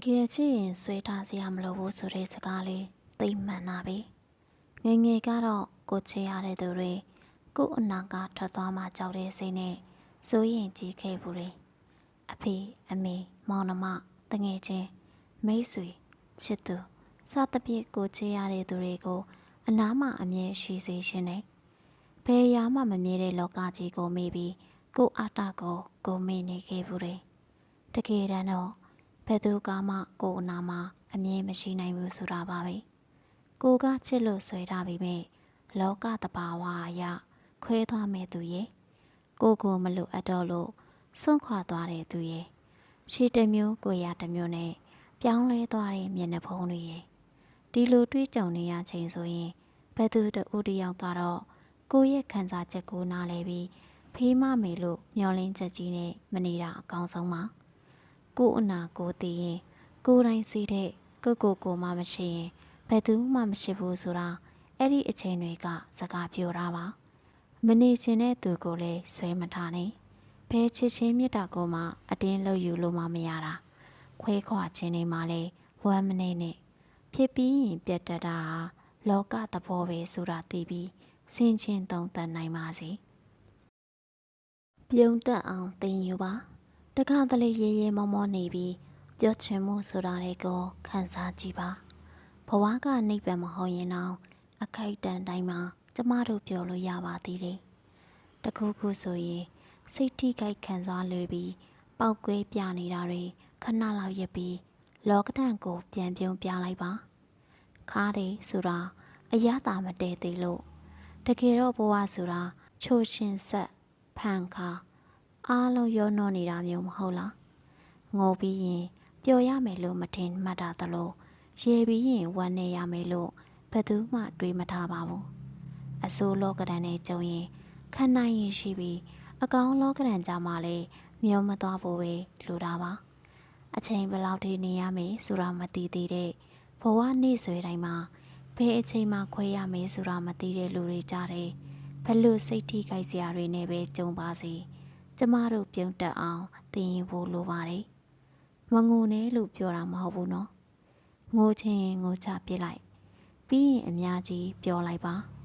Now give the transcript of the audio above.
တကယ်ချစ်ရင်ဆွဲထားစရာမလိုဘူးဆိုတဲ့စကားလေးသိမှန်တာပဲငယ်ငယ်ကတော့ကိုချစ်ရတဲ့သူတွေကို့အနာကထွက်သွားမှကြောက်တဲ့စိတ်နဲ့စိုးရင်ကြီးခဲ့ဘူးတယ်အဖေအမေမောင်နှမတငယ်ချင်းမိတ်ဆွေချစ်သူစသဖြင့်ကိုချစ်ရတဲ့သူတွေကိုအနားမှအမြဲရှိစေခြင်းနဲ့ဘယ်ရာမှမမြဲတဲ့လောကကြီးကိုမေးပြီးကို့အာတကိုကိုမေ့နေခဲ့ဘူးတယ်တကယ်တမ်းတော့ ဘယ်သူကမှကိုယ်အနာမှာအမြင်မရှိနိုင်ဘူးဆိုတာပါပဲကိုကချစ်လို့ဆွဲထားပြီးမြဲလောကတဘာဝအရခွဲသွားမဲ့သူရဲ့ကိုကိုမလို့အပ်တော့လို့စွန့်ခွာသွားတဲ့သူရဲ့ရှေ့တစ်မျိုးကိုရတစ်မျိုးနဲ့ပြောင်းလဲသွားတဲ့မျက်နှာဖုံးတွေရဲ့ဒီလိုတွေးကြုံနေရချိန်ဆိုရင်ဘယ်သူတဦးတစ်ယောက်ကတော့ကိုယ့်ရဲ့ခံစားချက်ကိုနားလဲပြီးဖေးမမေလို့မျောလင်းချက်ကြီးနဲ့မနေတာအကောင်းဆုံးပါ ကို့အနာကိုသိရင် ကိုယ်တိုင်စီတဲ့ကိုကိုကိုမှမရှိရင်ဘယ်သူမှမရှိဘူးဆိုတာအဲ့ဒီအချိန်တွေကစကားပြောတာပါမနေချင်တဲ့သူကိုလည်းဆွဲမထားနဲ့ဘဲချစ်ချင်းမြတ်တာကိုမှအတင်းလို့ယူလို့မှမရတာခွဲခွာခြင်းတွေမှလည်းဝမ်းမနေနဲ့ဖြစ်ပြီးရင်ပြတ်တတ်တာဟာလောကသဘောပဲဆိုတာသိပြီးစင်ချင်းသုံးသပ်နိုင်ပါစေပြုံးတက်အောင်သင်ယူပါ တခါတလေရေရေမောမောနေပြီးပြောချင်မှုဆိုတာလေးကိုခံစားကြည့်ပါဘဝကနိဗ္ဗာန်မဟုတ်ရင်တော့အခိုက်အတန့်တိုင်းမှာကျမတို့ပြောလို့ရပါသေးတယ်တခုခုဆိုရင်စိတ်ထိခိုက်ခံစားလွေပြီးပောက်ကွဲပြနေတာတွေခဏလောက်ရပြီးလောကဒဏ်ကို ပြန်ပြုံးပြလိုက်ပါခါးတယ်ဆိုတာအရသာမတည်သေးလို့တကယ်တော့ဘဝဆိုတာချိုးရှင်ဆက်ဖန်ခါ အားလုံးရောနှောနေတာမျိုးမဟုတ်လားငိုပြီးရင်ပျော်ရမယ်လို့မထင်မှတ်တာသလိုရေပြီးရင်ဝမ်းနေရမယ်လို့ဘယ်သူမှတွေးမထားပါဘူးအစိုးလောကဒဏ်နဲ့ကြုံရင်ခံနိုင်ရင်ရှိပြီးအကောင်လောကဒဏ်ကြမှာလေမျောမသွားဖို့ပဲလိုတာပါအချိန်ဘယ်လောက်ထိနေရမယ်ဆိုတာမသိသေးတဲ့ဘဝနေ့ဆွေတိုင်းမှာဘယ်အချိန်မှခွဲရမယ်ဆိုတာမသိတဲ့လူတွေကြတယ်ဘလို့စိတ်ထိခိုက်စရာတွေနဲ့ပဲကြုံပါစေ။ ကျမတို့ပြုံးတက်အောင်သင်ရင်ဖို့လိုပါတယ်။မငိုနဲ့လို့ပြောတာမဟုတ်ဘူးနော်။ငိုချင်ရင်ငိုချပြစ်လိုက်။ပြီးရင်အများကြီးပြောလိုက်ပါ။